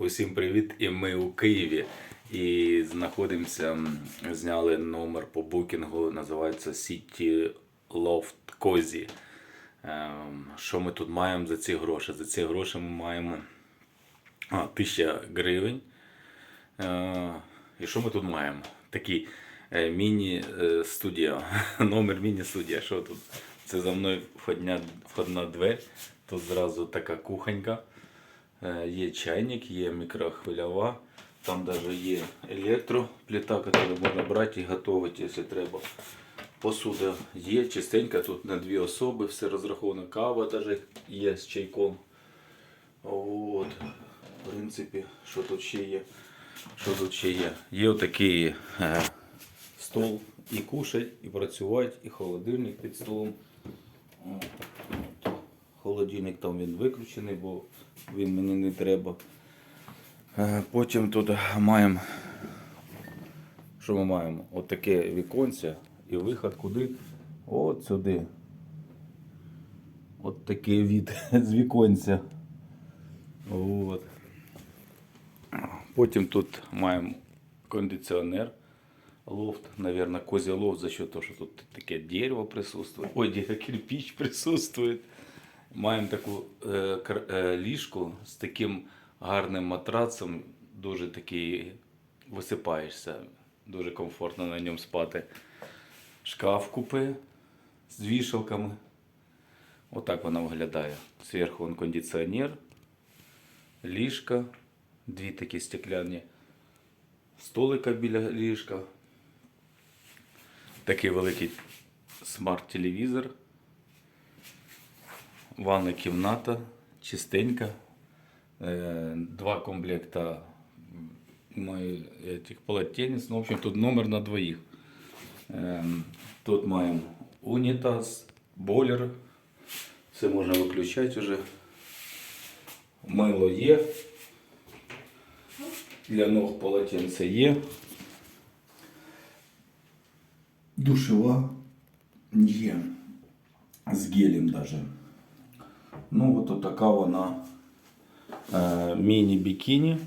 Усім привіт! І ми у Києві. І знаходимося, зняли номер по букінгу, називається City Loft Cozy. Ем, Що ми тут маємо за ці гроші? За ці гроші ми маємо а, 1000 гривень. Е, І що ми тут маємо? Такий е, міні-студія. Номер міні-студія. Що тут? Це за мною входня, входна двері. Тут зразу така кухонька. Е, Є чайник, є мікрохвильова. Там навіть є електроплита, яку можна брати і готувати, якщо треба. Посуда є, чистенька, тут на дві особи, все розраховано. Кава навіть є з чайком. От. В принципі, що тут ще є? Що тут ще є? Є отакий е, стол і кушать, і працювати, і холодильник під столом. От. Холодильник там він виключений, бо він мені не треба. Е, Потім тут маємо. Що ми маємо? От таке віконце і виход куди? От сюди. От такий від з віконця. От. Потім тут маємо кондиціонер. Лофт, наверное, козий лофт за счет того, що тут таке дерево присутствує. Ой, де кирпич присутствує. Маємо таку е, е, ліжку з таким гарним матрацом, дуже такий висипаєшся, дуже комфортно на ньому спати. Шкаф купе з вішалками. Отак вона виглядає. Зверху вон кондиціонер, ліжка, дві такі стекляні столика біля ліжка. Такий великий смарт-телевізор. Ванна кімната, чистенька. Е, Два комплекта этих полотенець. Ну, в общем, тут номер на двоїх. Е, Тут маємо унітаз, бойлер. Все можна виключати вже. Мило є. Для ног полотенце є. Душева є. З гелем даже. Ну, от така вона е, міні-бікіні.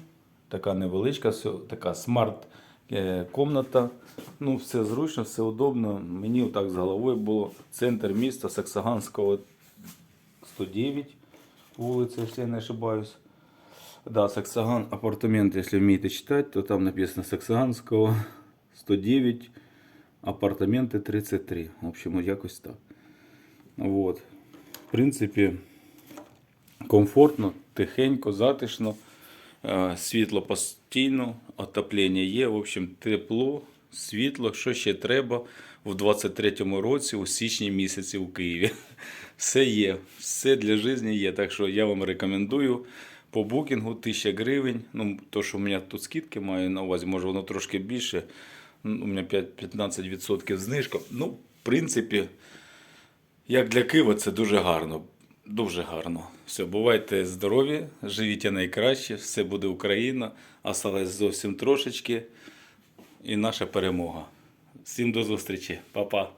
Така невеличка, така смарт е, комната. Ну, все зручно, все удобно. Мені отак з головою було. Центр міста Саксаганського 109 вулиця, якщо я не ошибаюсь. Да, Саксаган апартаменты, если умеете читать, то там написано Саксаганського 109, апартаменти 33. В общем, якось так. Вот. В принципі, комфортно, тихенько, затишно, е, світло постійно, отоплення є. В общем, тепло, світло, що ще треба в 23-му році, у січні місяці у Києві. Все є, все для життя є. Так що я вам рекомендую. По букінгу 1000 гривень. Ну, то, що у мене тут скидки маю на увазі, може воно трошки більше. Ну, У мене 5 15% знижка. Ну, в принципі, як для Києва, це дуже гарно. Дуже гарно. Все, бувайте здорові, живіть найкраще, все буде Україна. Осталось зовсім трошечки. І наша перемога. Всім до зустрічі. Па-па.